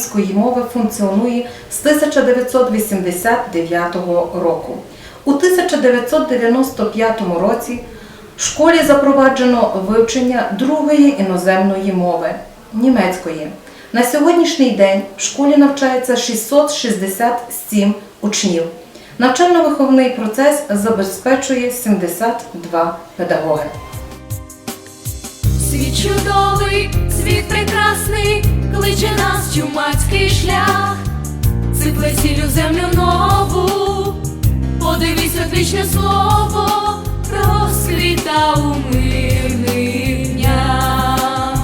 англійської мови функціонує з 1989 року. У 1995 році в школі запроваджено вивчення другої іноземної мови німецької. На сьогоднішній день в школі навчається 667 учнів. Навчально-виховний процес забезпечує 72 педагоги. Світ чудовий, світ прекрасний, кличе нас чумацький шлях, Сипле сіллю землю нову, подивись одвічне слово, розквіта у мирних днях.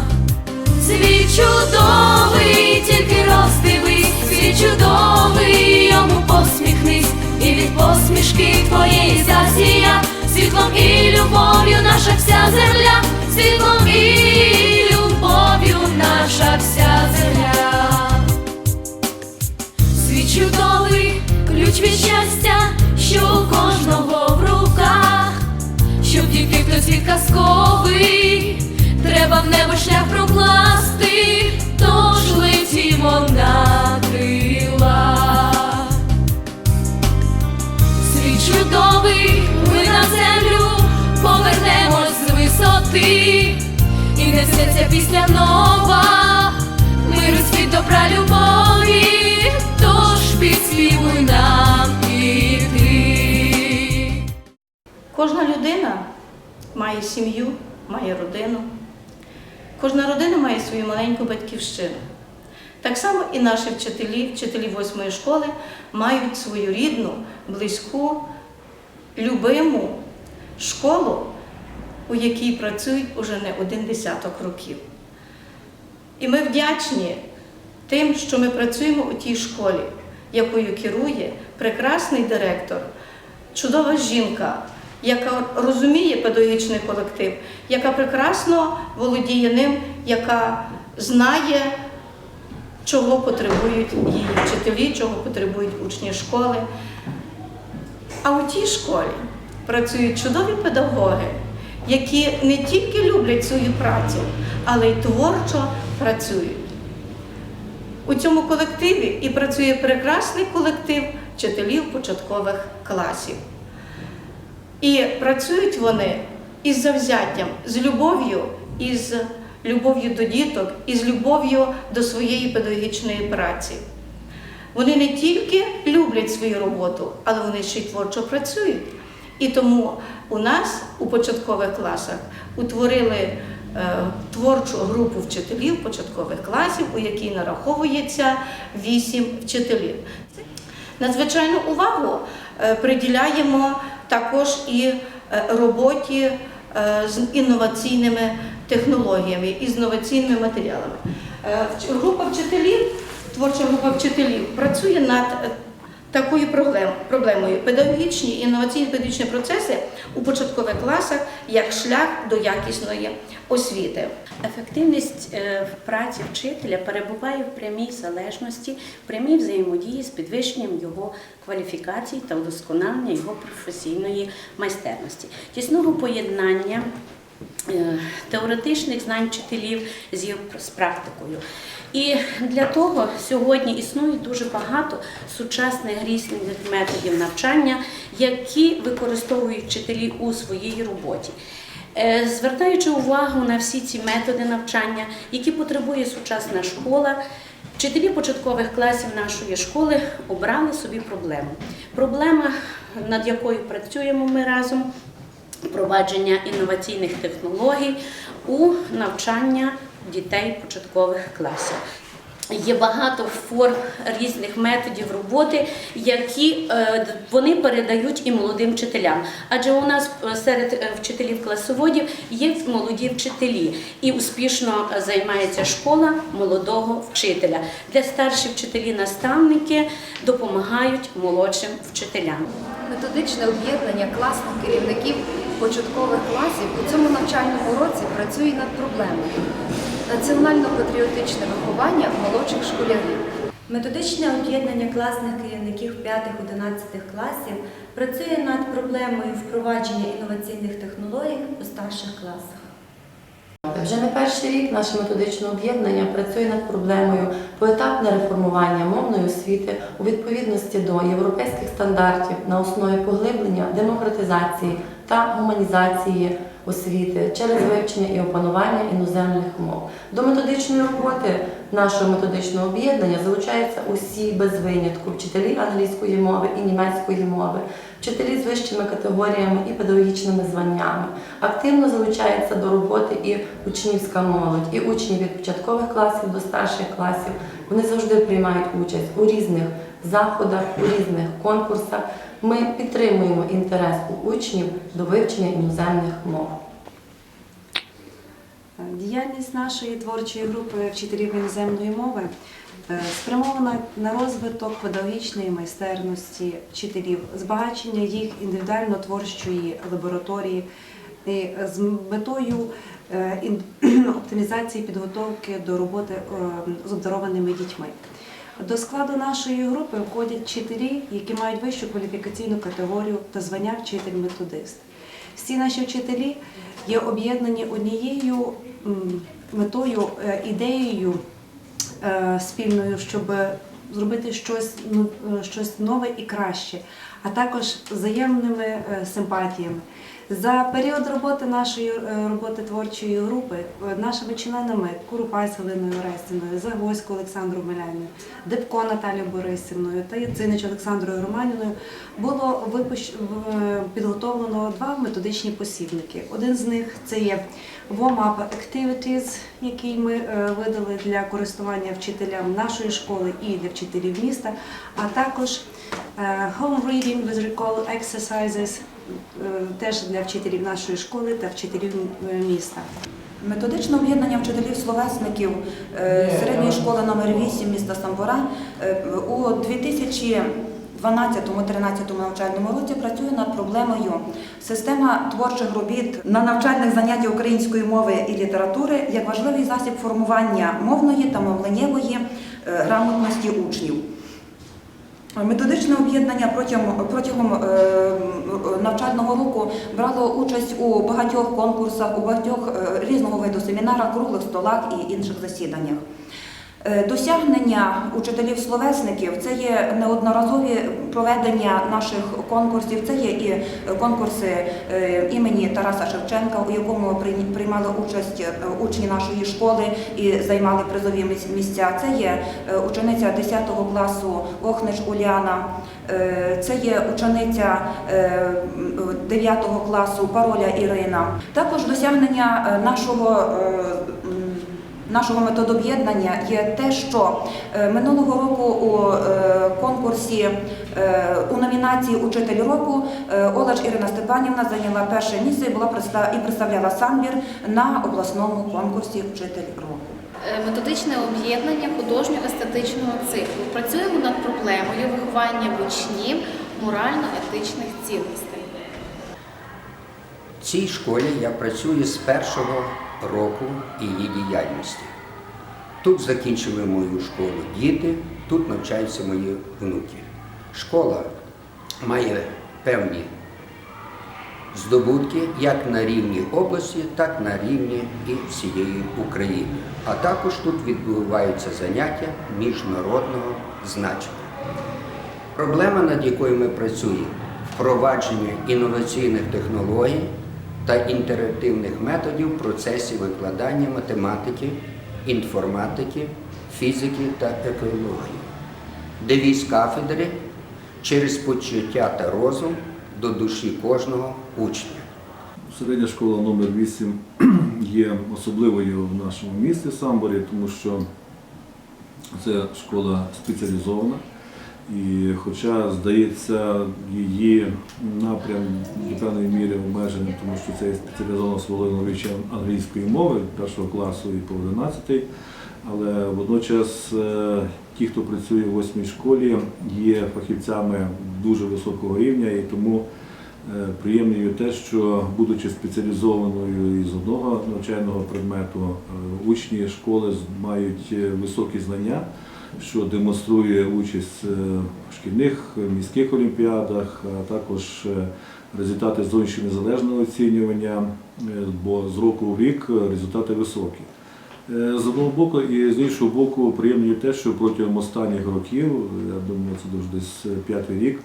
Світ чудовий, тільки роздивись, світ чудовий, йому посміхнись, і від посмішки твоєї засія, світлом і любов'ю наша вся земля, світлом і світ казковий, треба в небо шлях прокласти, тож летімо на крилах. Світ чудовий, ми на землю повернемось з висоти, і не несеться пісня нова, миру світ добра любові, тож підспівуй нам іти. Кожна людина має сім'ю, має родину. Кожна родина має свою маленьку батьківщину. Так само і наші вчителі, вчителі восьмої школи, мають свою рідну, близьку, любиму школу, у якій працюють уже не один десяток років. І ми вдячні тим, що ми працюємо у тій школі, якою керує прекрасний директор, чудова жінка, яка розуміє педагогічний колектив, яка прекрасно володіє ним, яка знає, чого потребують її вчителі, чого потребують учні школи. А у тій школі працюють чудові педагоги, які не тільки люблять свою працю, але й творчо працюють. У цьому колективі і працює прекрасний колектив вчителів початкових класів. І працюють вони із завзяттям, з любов'ю, із любов'ю до діток, і з любов'ю до своєї педагогічної праці. Вони не тільки люблять свою роботу, але вони ще й творчо працюють. І тому у нас у початкових класах утворили е, творчу групу вчителів початкових класів, у якій нараховується вісім вчителів. Надзвичайну увагу е, приділяємо також і е, роботі е, з інноваційними технологіями і з інноваційними матеріалами. Е, Група вчителів, творча група вчителів працює над такою проблем- проблемою педагогічні інноваційні педагогічні процеси у початкових класах як шлях до якісної освіти. Ефективність е, в праці вчителя перебуває в прямій залежності, в прямій взаємодії з підвищенням його кваліфікацій та вдосконалення його професійної майстерності, тісного поєднання теоретичних знань вчителів з практикою. І для того сьогодні існує дуже багато сучасних різних методів навчання, які використовують вчителі у своїй роботі. Е, Звертаючи увагу на всі ці методи навчання, які потребує сучасна школа, вчителі початкових класів нашої школи обрали собі проблему. Проблема, над якою працюємо ми разом, впровадження інноваційних технологій у навчання дітей початкових класів. Є багато форм різних методів роботи, які е, вони передають і молодим вчителям. Адже у нас е, серед е, вчителів класоводів є молоді вчителі, і успішно займається школа молодого вчителя, де старші вчителі-наставники допомагають молодшим вчителям. Методичне об'єднання класних керівників початкових класів у цьому навчальному році працює над проблемою національно-патріотичне виховання молодших школярів. Методичне об'єднання класних керівників 5-11 класів працює над проблемою впровадження інноваційних технологій у старших класах. Вже не перший рік наше методичне об'єднання працює над проблемою поетапне реформування мовної освіти у відповідності до європейських стандартів на основі поглиблення демократизації та гуманізації освіти через вивчення і опанування іноземних мов. До методичної роботи нашого методичного об'єднання залучаються усі без винятку вчителі англійської мови і німецької мови, вчителі з вищими категоріями і педагогічними званнями. Активно залучається до роботи і учнівська молодь, і учні від початкових класів до старших класів. Вони завжди приймають участь у різних заходах, у різних конкурсах. Ми підтримуємо інтерес у учнів до вивчення іноземних мов. Діяльність нашої творчої групи вчителів іноземної мови е, спрямована на розвиток педагогічної майстерності вчителів, збагачення їх індивідуально-творчої лабораторії і з метою е, оптимізації підготовки до роботи е, з обдарованими дітьми. До складу нашої групи входять вчителі, які мають вищу кваліфікаційну категорію та звання вчитель-методист. Всі наші вчителі є об'єднані однією метою, е, ідеєю е, спільною, щоб зробити щось, ну, е, щось нове і краще, а також взаємними е, симпатіями. За період роботи нашої е, роботи творчої групи е, нашими членами Курупай з Галиною Орестіною, Загосько Олександром Миляною, Дебко Наталією Борисівною та Яцинич Олександрою Романіною було випущ... підготовлено два методичні посібники. Один з них це є Warm Up Activities, який ми видали для користування вчителям нашої школи і для вчителів міста, а також Home Reading with Recall Exercises, е, теж для вчителів нашої школи та вчителів е, міста. Методичне об'єднання вчителів-словесників е, середньої школи номер 8 міста Самбора е, у 2012-2013 навчальному році працює над проблемою система творчих робіт на навчальних заняттях української мови і літератури як важливий засіб формування мовної та мовленнєвої е, грамотності учнів. Методичне об'єднання протягом, протягом е, навчального року брало участь у багатьох конкурсах, у багатьох е, різного виду семінарах, круглих столах і інших засіданнях. Е, Досягнення учителів-словесників це є неодноразові проведення наших конкурсів. Це є і конкурси е, імені Тараса Шевченка, у якому приймали участь е, учні нашої школи і займали призові міс- місця. Це є учениця 10 класу Охнич Уляна. Це є учениця е, 9 класу Пароля Ірина. Також досягнення нашого нашого методоб'єднання є те, що е, минулого року у е, конкурсі е, у номінації Учитель року Олач Ірина Степанівна зайняла перше місце і була і представляла самбір на обласному конкурсі Учитель року. Методичне об'єднання художньо-естетичного циклу. Працюємо над проблемою виховання в учнів морально-етичних цінностей. В цій школі я працюю з першого року її діяльності. Тут закінчили мою школу діти, тут навчаються мої внуки. Школа має певні здобутки як на рівні області, так на рівні і всієї України. А також тут відбуваються заняття міжнародного значення. Проблема, над якою ми працюємо, впровадження інноваційних технологій та інтерактивних методів процесі викладання математики, інформатики, фізики та екології. Девіз кафедри через почуття та розум до душі кожного учня. Середня школа номер 8 є особливою в нашому місті Самборі, тому що це школа спеціалізована. І хоча, здається, її напрям до певної міри обмежений, тому що це свобода навчання англійської мови першого класу і по 11, але водночас е, ті, хто працює в восьмій школі, є фахівцями дуже високого рівня і тому Е, Приємною те, що будучи спеціалізованою із одного навчального предмету, е, учні школи мають високі знання, що демонструє участь е, в шкільних е, міських олімпіадах, а також е, результати зовнішнього незалежного оцінювання, бо з року в рік результати високі. З одного боку і з іншого боку, приємно те, що протягом останніх років, я думаю, це дуже десь п'ятий рік,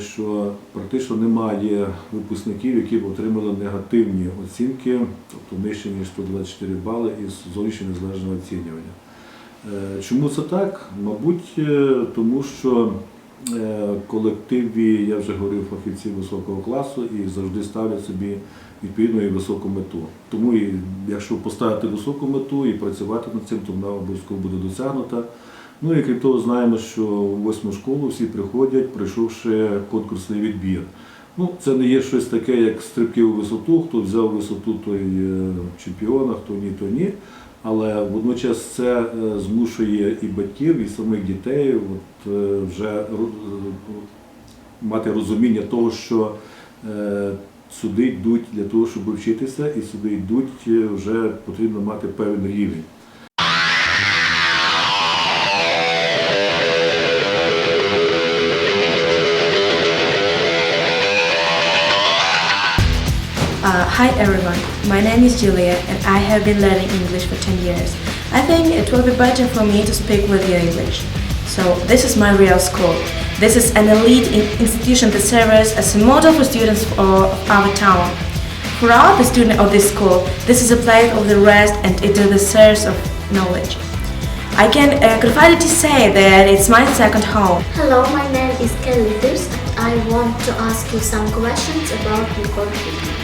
що практично немає випускників, які б отримали негативні оцінки, тобто нижче ніж 124 бали із зовнішнього незалежного оцінювання. Е, Чому це так? Мабуть, е, тому що е, в колективі, я вже говорив, фахівці високого класу і завжди ставлять собі відповідну і високу мету. Тому і якщо поставити високу мету і працювати над цим, то вона обов'язково буде досягнута. Ну і крім того, знаємо, що в восьму школу всі приходять, пройшовши конкурсний відбір. Ну, це не є щось таке, як стрибки у висоту, хто взяв висоту, той е, чемпіон, а хто ні, то ні. Але водночас це е, змушує і батьків, і самих дітей от, е, вже е, мати розуміння того, що сюди йдуть для того, щоб вчитися, і сюди йдуть вже потрібно мати певний рівень. Hi everyone, my name is Julia and I have been learning English for 10 years. I think it will be better for me to speak with you English. So, this is my real school. This is an elite institution that serves as a model for students of our town. Throughout the students of this school, this is a place of the rest and it is the source of knowledge. I can uh, confidently say that it's my second home. Hello, my name is Kelly First. I want to ask you some questions about your Kidman.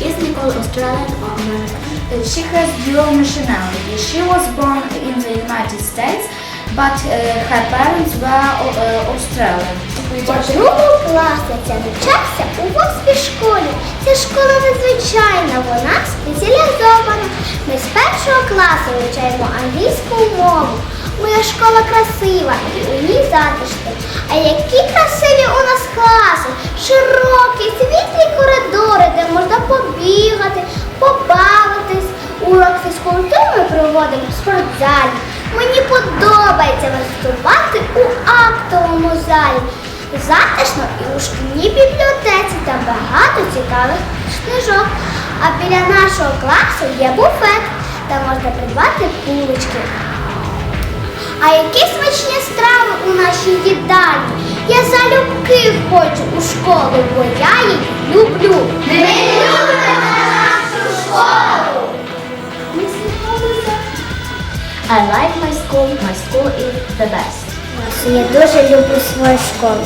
Is Nicole Australian or American? She has dual nationality. She was born in the United States, but uh, her parents were uh, Australian. У другому класі я навчався у восьмій школі. Ця школа надзвичайна, вона спеціалізована. Ми з першого класу вивчаємо англійську мову. Моя школа красива і у ній затишно. А які красиві у нас класи! Широкі, світлі коридори, де можна побігати, побавитись. Урок фізкультури ми проводимо в спортзалі. Мені подобається виступати у актовому залі. Затишно і у шкільній бібліотеці там багато цікавих книжок. А біля нашого класу є буфет, де можна придбати булочки. А які смачні страви у нашій їдальні? Я залюбки хочу у школу, бо я її люблю. Ми любимо нашу школу! I like my school. My school is the best. Я дуже люблю свою школу.